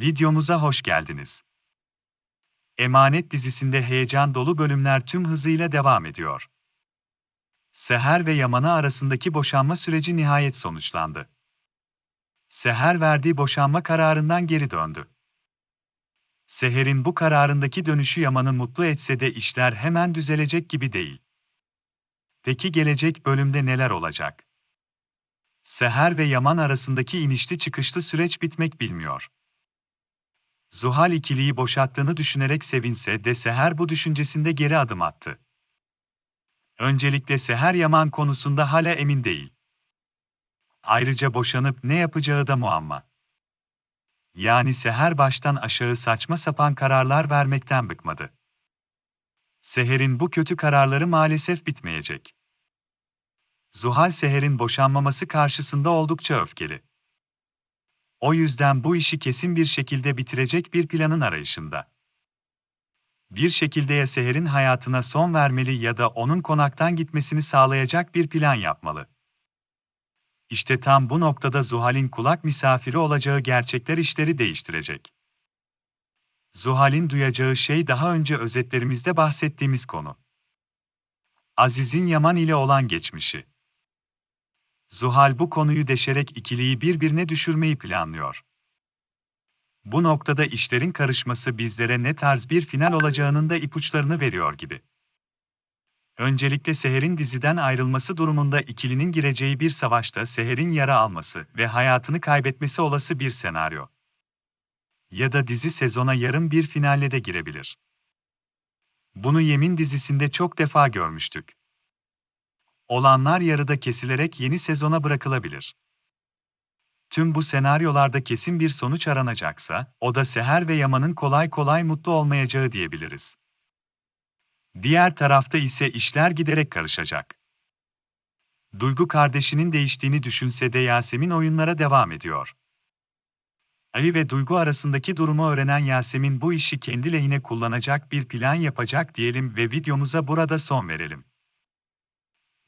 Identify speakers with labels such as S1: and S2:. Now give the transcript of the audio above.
S1: Videomuza hoş geldiniz. Emanet dizisinde heyecan dolu bölümler tüm hızıyla devam ediyor. Seher ve Yaman'a arasındaki boşanma süreci nihayet sonuçlandı. Seher verdiği boşanma kararından geri döndü. Seher'in bu kararındaki dönüşü Yaman'ı mutlu etse de işler hemen düzelecek gibi değil. Peki gelecek bölümde neler olacak? Seher ve Yaman arasındaki inişli çıkışlı süreç bitmek bilmiyor. Zuhal ikiliyi boşattığını düşünerek sevinse de Seher bu düşüncesinde geri adım attı. Öncelikle Seher Yaman konusunda hala emin değil. Ayrıca boşanıp ne yapacağı da muamma. Yani Seher baştan aşağı saçma sapan kararlar vermekten bıkmadı. Seher'in bu kötü kararları maalesef bitmeyecek. Zuhal Seher'in boşanmaması karşısında oldukça öfkeli. O yüzden bu işi kesin bir şekilde bitirecek bir planın arayışında. Bir şekilde ya Seher'in hayatına son vermeli ya da onun konaktan gitmesini sağlayacak bir plan yapmalı. İşte tam bu noktada Zuhal'in kulak misafiri olacağı gerçekler işleri değiştirecek. Zuhal'in duyacağı şey daha önce özetlerimizde bahsettiğimiz konu. Aziz'in Yaman ile olan geçmişi. Zuhal bu konuyu deşerek ikiliyi birbirine düşürmeyi planlıyor. Bu noktada işlerin karışması bizlere ne tarz bir final olacağının da ipuçlarını veriyor gibi. Öncelikle Seher'in diziden ayrılması durumunda ikilinin gireceği bir savaşta Seher'in yara alması ve hayatını kaybetmesi olası bir senaryo. Ya da dizi sezona yarım bir finalle de girebilir. Bunu Yemin dizisinde çok defa görmüştük. Olanlar yarıda kesilerek yeni sezona bırakılabilir. Tüm bu senaryolarda kesin bir sonuç aranacaksa, o da Seher ve Yaman'ın kolay kolay mutlu olmayacağı diyebiliriz. Diğer tarafta ise işler giderek karışacak. Duygu kardeşinin değiştiğini düşünse de Yasemin oyunlara devam ediyor. Ali ve Duygu arasındaki durumu öğrenen Yasemin bu işi kendi lehine kullanacak bir plan yapacak diyelim ve videomuza burada son verelim.